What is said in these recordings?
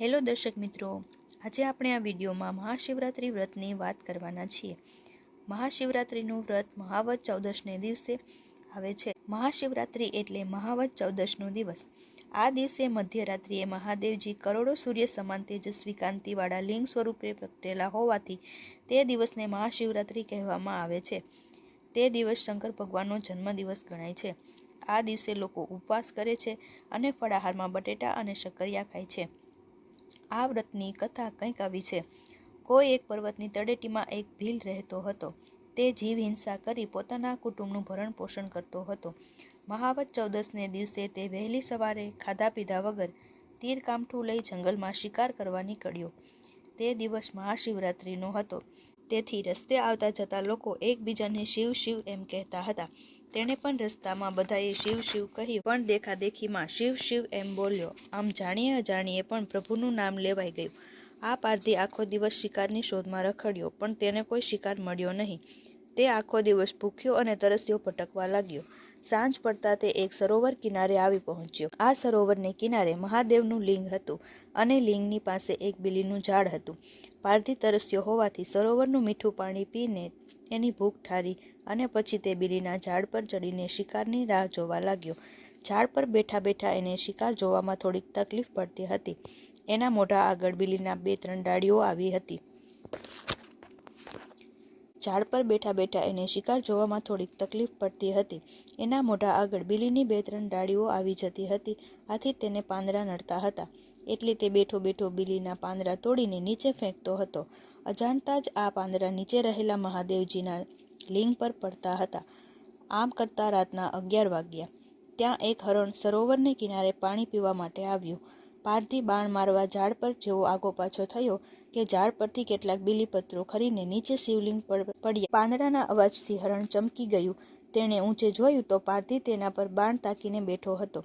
Hello દર્શક મિત્રો, આજે આપણે આ વિડીયોમાં મહાશિવરાત્રિ વ્રતની વાત કરવાના છીએ. મહાશિવરાત્રિનું વ્રત મહાવત ચૌદશને દિવસે આવે છે. મહાશિવરાત્રિ એટલે મહાવત ચૌદશનો દિવસ. આ દિવસે મધ્યરાત્રિએ મહાદેવજી કરોડો સૂર્ય સમાન તેજસ્વી કાંતિવાળા લિંગ સ્વરૂપે પ્રગટેલા હોવાથી તે દિવસને મહાશિવરાત્રિ કહેવામાં આવે છે. તે દિવસ શંકર ભગવાનનો જન્મદિવસ ગણાય છે. આ દિવસે લોકો ઉપવાસ કરે છે અને ફળાહારમાં બટેટા અને શક્કરિયા ખાય છે. આ વ્રતની કથા કંઈક આવી છે. કોઈ એક પર્વતની તળેટીમાં એક ભીલ રહેતો હતો. તે જીવ હિંસા કરી પોતાના કુટુંબનું ભરણ પોષણ કરતો હતો. મહાવત ચૌદસને દિવસે તે વહેલી સવારે ખાધા પીધા વગર તીર કામઠું લઈ જંગલમાં શિકાર કરવા નીકળ્યો. તે દિવસ મહાશિવરાત્રિનો હતો. તેથી રસ્તે આવતા જતા લોકો એકબીજાને શિવ શિવ એમ કહેતા હતા. તેણે પણ રસ્તામાં બધાએ શિવ શિવ કહ્યું પણ દેખાદેખીમાં શિવ શિવ એમ બોલ્યો. આમ જાણીએ અજાણીએ પણ પ્રભુનું નામ લેવાઈ ગયું. આ પારધી આખો દિવસ શિકારની શોધમાં રખડ્યો, પણ તેને કોઈ શિકાર મળ્યો નહીં. તે આખો દિવસ ભૂખ્યો અને તરસ્યો ભટકવા લાગ્યો. સાંજ પડતા તે એક સરોવર કિનારે આવી પહોંચ્યો. આ સરોવરને કિનારે મહાદેવનું લિંગ હતું અને લિંગની પાસે એક બીલીનું ઝાડ હતું. પારધી તરસ્યો હોવાથી સરોવરનું મીઠું પાણી પીને એની ભૂખ ઠારી અને પછી તે બીલીના ઝાડ પર ચડીને શિકારની રાહ જોવા લાગ્યો. ઝાડ પર બેઠા બેઠા એને શિકાર જોવામાં થોડીક તકલીફ પડતી હતી. એના મોઢા આગળ બીલીના બે ત્રણ ડાળીઓ આવી હતી. ઝાડ પર બેઠા બેઠા એને શિકાર જોવામાં થોડીક તકલીફ પડતી હતી. એના મોઢા આગળ બીલીની બે ત્રણ ડાળીઓ આવી જતી હતી. આથી તેને પાંદડા નડતા હતા. એટલે તે બેઠો બેઠો બીલીના પાંદડા તોડીને નીચે ફેંકતો હતો. અજાણતા જ આ પાંદડા નીચે રહેલા મહાદેવજીના લિંગ પર પડતા હતા. આમ કરતા રાતના અગિયાર વાગ્યા. ત્યાં એક હરણ સરોવરને કિનારે પાણી પીવા માટે આવ્યું. પારધી બાણ મારવા ઝાડ પર જેવો આગો પાછો થયો કે ઝાડ પરથી કેટલાક બીલીપત્રો ખરીને નીચે શિવલિંગ પર પડ્યા. પાંદડાના અવાજથી હરણ ચમકી ગયું. તેણે ઊંચે જોયું તો પારધી તેના પર બાણ તાકીને બેઠો હતો.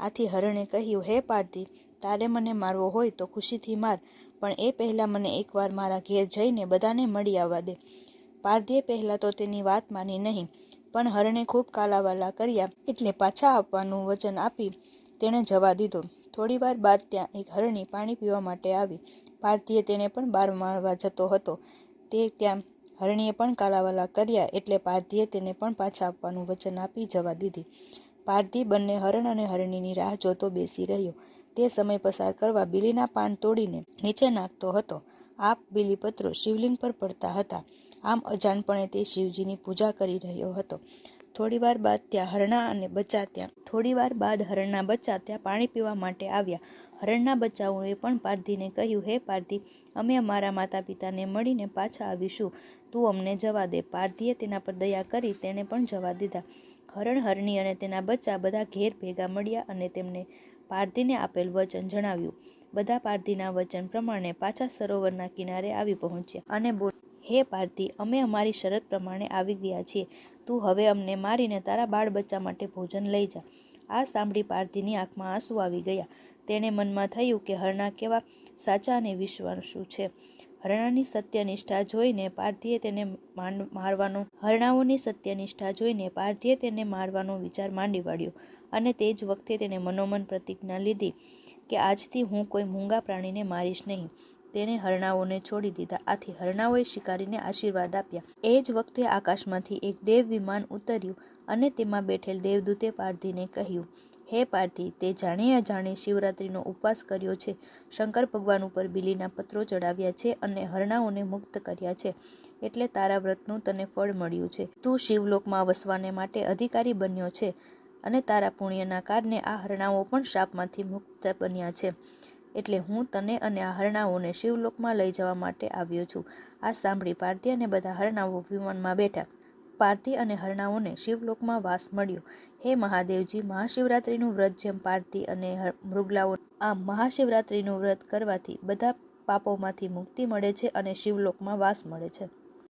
આથી હરણે કહ્યું, હે પારધી, તારે મને મારવો હોય તો ખુશીથી માર, પણ એ પહેલાં મને એકવાર મારા ઘેર જઈને બધાને મળી આવવા દે. પારધીએ પહેલાં તો તેની વાત માની નહીં, પણ હરણે ખૂબ કાલાવાલા કર્યા એટલે પાછા આપવાનું વચન આપી તેણે જવા દીધો. થોડીવાર બાદ ત્યાં એક હરણી પાણી પીવા માટે આવી. પારધીએ તેને પણ બાર મારવા જતો હતો. તે ત્યાં હરણીએ પણ કાલાવાલા કર્યા એટલે પારધીએ તેને પણ પાછા આપવાનું વચન આપી જવા દીધી. પારધી બંને હરણ અને હરણીની રાહ જોતો બેસી રહ્યો. તે સમય પસાર કરવા બીલીના પાન તોડીને નીચે નાખતો હતો. આપ બીલીપત્રો શિવલિંગ પર પડતા હતા. આમ અજાણપણે તે શિવજીની પૂજા કરી રહ્યો હતો. થોડીવાર બાદ ત્યાં હરણા અને બચ્ચા ત્યાં થોડીવાર બાદ હરણના બચ્ચા ત્યાં પાણી પીવા માટે આવ્યા. હરણના બચ્ચાઓએ પણ પારધીને કહ્યું, હે પારધી, અમે અમારા માતા પિતાને મળીને પાછા આવીશું. તું અમને જવા દે. પારધીએ તેના પર દયા કરી તેણે પણ જવા દીધા. હરણ, હરણી અને તેના બચ્ચા બધા ઘેર ભેગા મળ્યા અને તેમને પારધીને આપેલ વચન જણાવ્યું. બધા પારધીના વચન પ્રમાણે પાછા સરોવરના કિનારે આવી પહોંચ્યા અને બોલ હે પાર્થિ અમે અમારી શરત પ્રમાણે આવી ગયા છીએ. તું હવે અમને મારીને તારા બાળ બચ્ચા માટે ભોજન લઈ જા. આ સાંભળી પાર્થિની આંખમાં આંસુ આવી ગયા. તેણે મનમાં થયું કે હરણા કેવા સાચા અને વિશ્વાસુ છે. હરણાની સત્યનિષ્ઠા જોઈને પાર્થિએ તેને મારવાનો, હરણાઓની સત્યનિષ્ઠા જોઈને પાર્થિએ તેને મારવાનો વિચાર માંડી વાળ્યો અને તે જ વખતે તેને મનોમન પ્રતિજ્ઞા લીધી કે આજથી હું કોઈ મૂંગા પ્રાણીને મારીશ નહીં. તેને હરણાઓને છોડી દીધા. આથી હરણાઓએ શિકારીને આશીર્વાદ આપ્યા. એ જ વખતે આકાશમાંથી એક દેવ વિમાન ઉતર્યું અને તેમાં બેઠેલ દેવદૂતે પારધીને કહ્યું, હે પાર્થી, તે જાણે અજાણે શિવરાત્રિનો ઉપવાસ કર્યો છે. શંકર ભગવાન ઉપર બિલીના પત્રો ચડાવ્યા છે અને હરણાઓને મુક્ત કર્યા છે. એટલે તારા વ્રતનું તને ફળ મળ્યું છે. તું શિવલોકમાં વસવાને માટે અધિકારી બન્યો છે અને તારા પુણ્યના કારણે આ હરણાઓ પણ શાપમાંથી મુક્ત બન્યા છે. એટલે હું તને અને આ હરણાઓને શિવલોકમાં લઈ જવા માટે આવ્યો છું. આ સાંભળી પાર્થી અને બધા હરણાઓ વિમાનમાં બેઠા. પાર્થી અને હરણાઓને શિવલોકમાં વાસ મળ્યો. હે મહાદેવજી, મહાશિવરાત્રિનું વ્રત જેમ પાર્થી અને મૃગલાઓ આમ મહાશિવરાત્રિનું વ્રત કરવાથી બધા પાપોમાંથી મુક્તિ મળે છે અને શિવલોકમાં વાસ મળે છે.